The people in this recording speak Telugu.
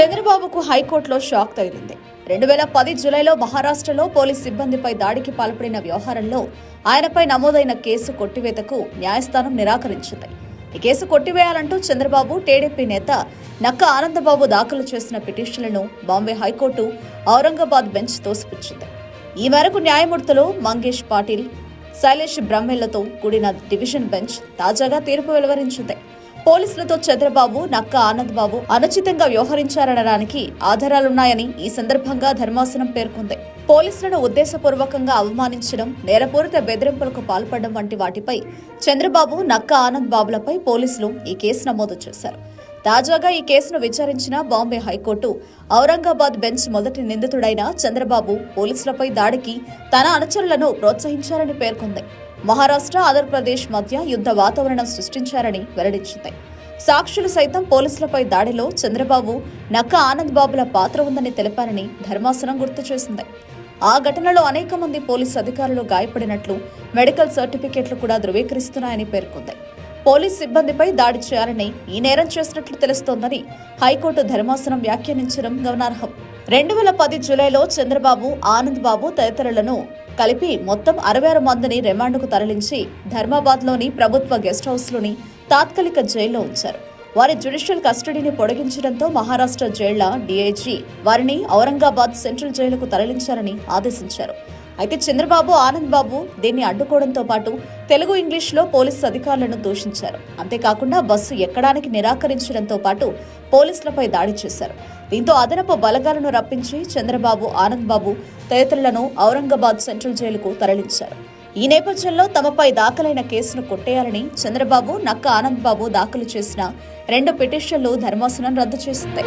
చంద్రబాబుకు హైకోర్టులో షాక్ తగిలింది. రెండు వేల పది జూలైలో మహారాష్ట్రలో పోలీస్ సిబ్బందిపై దాడికి పాల్పడిన వ్యవహారంలో ఆయనపై నమోదైన కేసు కొట్టివేతకు న్యాయస్థానం నిరాకరించింది. ఈ కేసు కొట్టివేయాలంటూ చంద్రబాబు టీడీపీ నేత నక్క ఆనందబాబు దాఖలు చేసిన పిటిషన్లను Bombay high court Aurangabad bench తోసిపుచ్చింది. ఈ మేరకు న్యాయమూర్తులు మంగేష్ పాటిల్ శైలేష్ బ్రహ్మేళ్ళతో కూడిన డివిజన్ బెంచ్ తాజాగా తీర్పు వెలువరించింది. పోలీసులతో చంద్రబాబు నక్క ఆనంద్ బాబు అనుచితంగా వ్యవహరించారనడానికి ఆధారాలున్నాయని ఈ సందర్భంగా ధర్మాసనం పేర్కొంది. పోలీసులను ఉద్దేశపూర్వకంగా అవమానించడం నేరపూరిత బెదిరింపులకు పాల్పడడం వంటి వాటిపై చంద్రబాబు నక్క ఆనంద్ బాబులపై పోలీసులు ఈ కేసు నమోదు చేశారు. తాజాగా ఈ కేసును విచారించిన బాంబే హైకోర్టు ఔరంగాబాద్ బెంచ్ మొదటి నిందితుడైన చంద్రబాబు పోలీసులపై దాడికి తన అనుచరులను ప్రోత్సహించారని పేర్కొంది. మహారాష్ట్ర ఆంధ్రప్రదేశ్ మధ్య యుద్ధ వాతావరణం సృష్టించారని వెల్లడించింది. సాక్షులు సైతం పోలీసులపై దాడిలో చంద్రబాబు నక్క ఆనంద్ బాబుల పాత్ర ఉందని తెలిపారని ధర్మాసనం గుర్తు చేసింది. ఆ ఘటనలో అనేక మంది పోలీసు అధికారులు గాయపడినట్లు మెడికల్ సర్టిఫికెట్లు కూడా ధృవీకరిస్తున్నాయని పేర్కొంది. పోలీస్ సిబ్బందిపై దాడి చేయాలని ఈ నేరం చేసినట్లు తెలుస్తోందని హైకోర్టు ధర్మాసనం వ్యాఖ్యానించడం గమనార్హం. రెండు వేల పది జూలైలో చంద్రబాబు ఆనంద్ బాబు తదితరులను కలిపి మొత్తం అరవై ఆరు మందిని రిమాండ్కు తరలించి ధర్మాబాద్లోని ప్రభుత్వ గెస్ట్ హౌస్లోని తాత్కాలిక జైల్లో ఉంచారు. వారి జ్యుడిషియల్ కస్టడీని పొడిగించడంతో మహారాష్ట్ర జైళ్ళ డీఐజీ వారిని ఔరంగాబాద్ సెంట్రల్ జైలుకు తరలించారని ఆదేశించారు. అయితే చంద్రబాబు ఆనంద్ బాబు దీన్ని అడ్డుకోవడంతో పాటు తెలుగు ఇంగ్లీష్లో పోలీసు అధికారులను దూషించారు. అంతేకాకుండా బస్సు ఎక్కడానికి నిరాకరించడంతో పాటు పోలీసులపై దాడి చేశారు. దీంతో అదనపు బలగాలను రప్పించి చంద్రబాబు ఆనంద్ బాబు తదితరులను ఔరంగాబాద్ సెంట్రల్ జైలుకు తరలించారు. ఈ నేపథ్యంలో తమపై దాఖలైన కేసును కొట్టేయాలని చంద్రబాబు నక్క ఆనంద్ బాబు దాఖలు చేసిన రెండు పిటిషన్లు ధర్మాసనం రద్దు చేసింది.